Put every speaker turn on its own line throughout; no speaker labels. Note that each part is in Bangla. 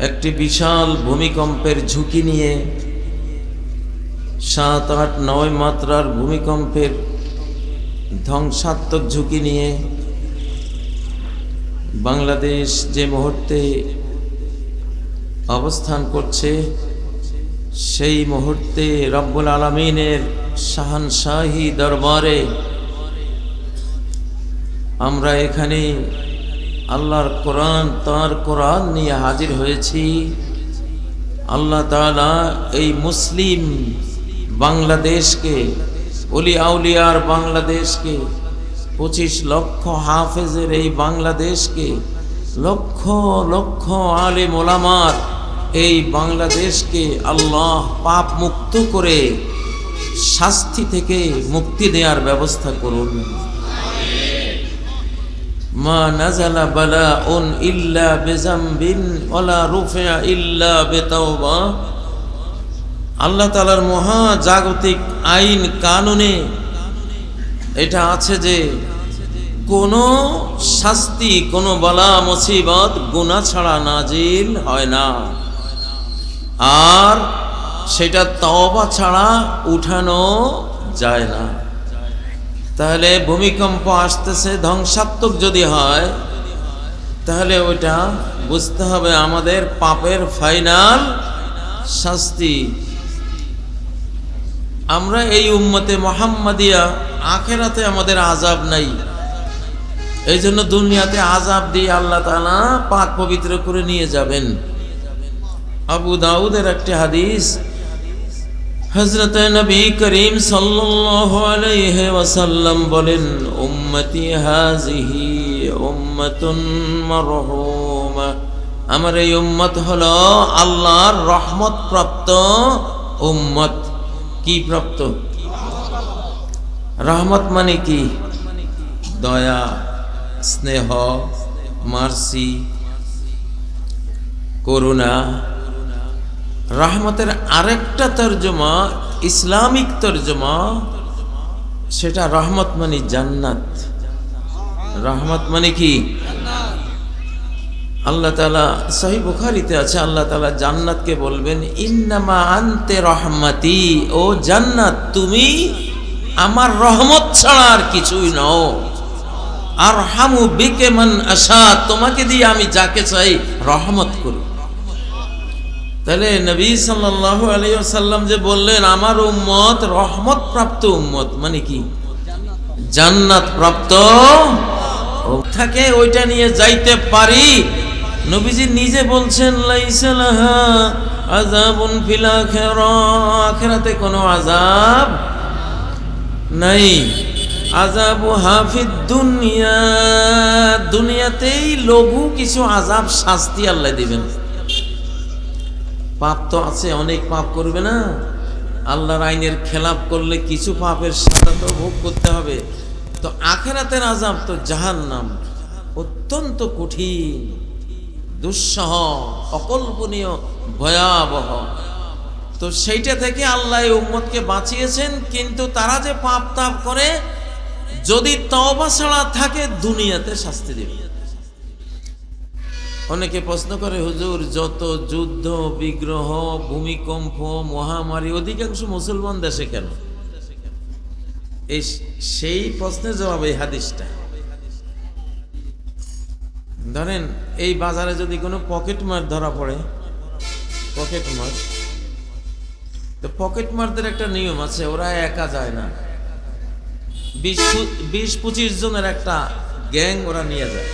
একটি বিশাল ভূমিকম্পের ঝুঁকি নিয়ে সাত, আট, নয় মাত্রার ভূমিকম্পের ধ্বংসাত্মক ঝুঁকি নিয়ে বাংলাদেশ যে মুহূর্তে অবস্থান করছে, সেই মুহূর্তে রব্বুল আলমিনের শাহানশাহী দরবারে আমরা এখানে আল্লাহর কোরআন, তার কোরআন নিয়ে হাজির হয়েছি। আল্লাহ তাআলা এই মুসলিম বাংলাদেশকে, অলি আউলিয়ার বাংলাদেশকে, পঁচিশ লক্ষ হাফেজের এই বাংলাদেশকে, লক্ষ লক্ষ আলেম মোলামার এই বাংলাদেশকে আল্লাহ পাপ মুক্ত করে শাস্তি থেকে মুক্তি দেওয়ার ব্যবস্থা করুন। মা নাজালা বালা উন ইল্লা বেজাম্বিন ওলা রুফিয়া ইল্লা বেতাওবা। আল্লাহ তালার মহা জাগতিক আইন কানুনে এটা আছে যে কোনো শাস্তি, কোনো বালা মুসিবত গুণা ছাড়া নাজিল হয় না। আর সেটা তওবা ছাড়া উঠানো যায় না। তাহলে ভূমিকম্প আসতেছে, ধ্বংসাত্মক যদি হয়, তাহলে ওইটা বুঝতে হবে আমাদের পাপের ফাইনাল শাস্তি। আমরা এই উম্মতে মোহাম্মদিয়া, আখেরাতে আমাদের আজাব নাই। এই জন্য দুনিয়াতে আজাব দিয়ে আল্লাহ পাক পবিত্র করে নিয়ে যাবেন। আবু দাউদের একটি হাদিস হজরত নবী করিম ওয়াসাল্লাম বলেন, উম্মতি হাজিহি আমার এই উম্মত হলো আল্লাহর রহমত প্রাপ্ত উম্মত। কি প্রাপ্ত? রহমত মানে কি? দয়া, স্নেহ, মার্সি, করুণা রহমতের আরেকটা তর্জমা, ইসলামিক তর্জমা, সেটা রহমত মানে জান্নাত। রহমত মানে কি? আল্লাহ তালা সহি বুখারিতে আছে, আল্লাহ তালা জান্নাতকে বলবেন, ইন্নামা আনতে রহমাতি, ও জান্নাত, তুমি আমার রহমত ছাড়া আর কিছুই নও। আর হামু বিকে মান আশা, তোমাকে দিয়ে আমি যাকে চাই রহমত করি তাহলে নবী সাল্লাল্লাহু আলাইহি ওয়াসাল্লাম যে বললেন, আমার উম্মত রহমত প্রাপ্ত উম্মত। মানে কি? জান্নাত প্রাপ্ত থাকে, ওইটা নিয়ে যাইতে পারি। নবীজি নিজে বলছেন আখিরা আখিরাতে কোনো আযাব নাই। আযাবু হাফিদ দুনিয়া। দুনিয়াতেই লঘু কিছু আজাব শাস্তি আল্লাহ দিবেন। পাপ তো আছে, অনেক পাপ করবে না। আল্লাহর আইনের খেলাপ করলে কিছু পাপের সাথে তো ভোগ করতে হবে। তো আখেরাতের আজাব তো জাহান নাম অত্যন্ত কঠিন, দুঃসহ, অকল্পনীয়, ভয়াবহ। তো সেইটা থেকে আল্লাহ উম্মতকে বাঁচিয়েছেন, কিন্তু তারা যে পাপ তাপ করে, যদি তওবা ছাড়া থাকে, দুনিয়াতে শাস্তি দেবে। অনেকে প্রশ্ন করে, হুজুর, যত যুদ্ধ, বিগ্রহ, ভূমিকম্প, মহামারী, অধিকাংশ মুসলমান দেশে কেন? এই সেই প্রশ্নের জবাব এই হাদিসটা। ধরেন, এই বাজারে যদি কোনো পকেট মার ধরা পড়ে, পকেট মার, তো পকেট মারদের একটা নিয়ম আছে, ওরা একা যায় না। বিশ বিশ পঁচিশ জনের একটা গ্যাং ওরা নিয়ে যায়।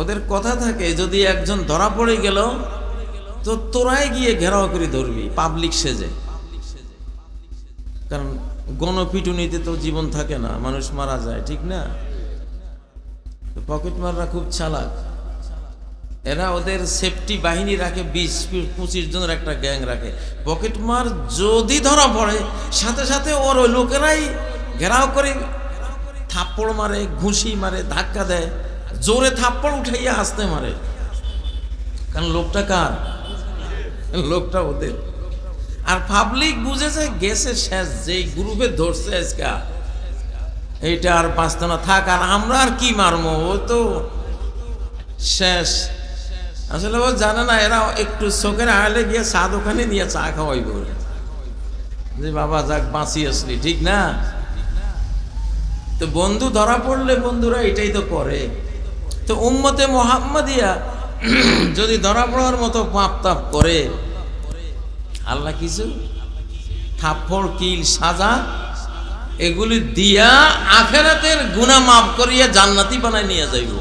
ওদের কথা থাকে, যদি একজন ধরা পড়ে গেল, তো তোরাই গিয়ে ঘেরাও করে ধরবি পাবলিক সেজে। কারণ গণপিটুনিতে তো জীবন থাকে না, মানুষ মারা যায়, ঠিক না? তো পকেট মাররা খুব চালাক। এরা ওদের সেফটি বাহিনী রাখে, বিশ পঁচিশ জনের একটা গ্যাং রাখে। পকেট মার যদি ধরা পড়ে, সাথে সাথে ওর ওই লোকেরাই ঘেরাও করে, থাপ্পড় মারে, ঘুষি মারে, ধাক্কা দেয়। জোরে থাপ্পড় উঠাইয়া হাসতে মারে। কারণ লোকটা কার? লোকটা ওদের। আর পাবলিক বুঝেছে গেছে শেষ, যেই গ্রুপে ধরছে আজকা। এইটা আর বাঁচতে না, থাক, আর আমরা আর কি মারবো ও তো শেষ। আসলে ও জানে না, এরা একটু চোখের আড়ালে গিয়ে চা দোকানে নিয়ে চা খাওয়াই খাওয়াইব যে বাবা, যাক, বাঁচি আসলি, ঠিক না? তো বন্ধু ধরা পড়লে বন্ধুরা এটাই তো করে। তো উম্মতে মোহাম্মদিয়া যদি ধরা পড়ার মতো পাপ তাপ করে, আল্লাহ কিছু? থাপ্পড়, কিল, সাজা, এগুলি দিয়া আখেরাতের গুণা মাফ করিয়া জান্নাতি বানায় নিয়ে যাইব।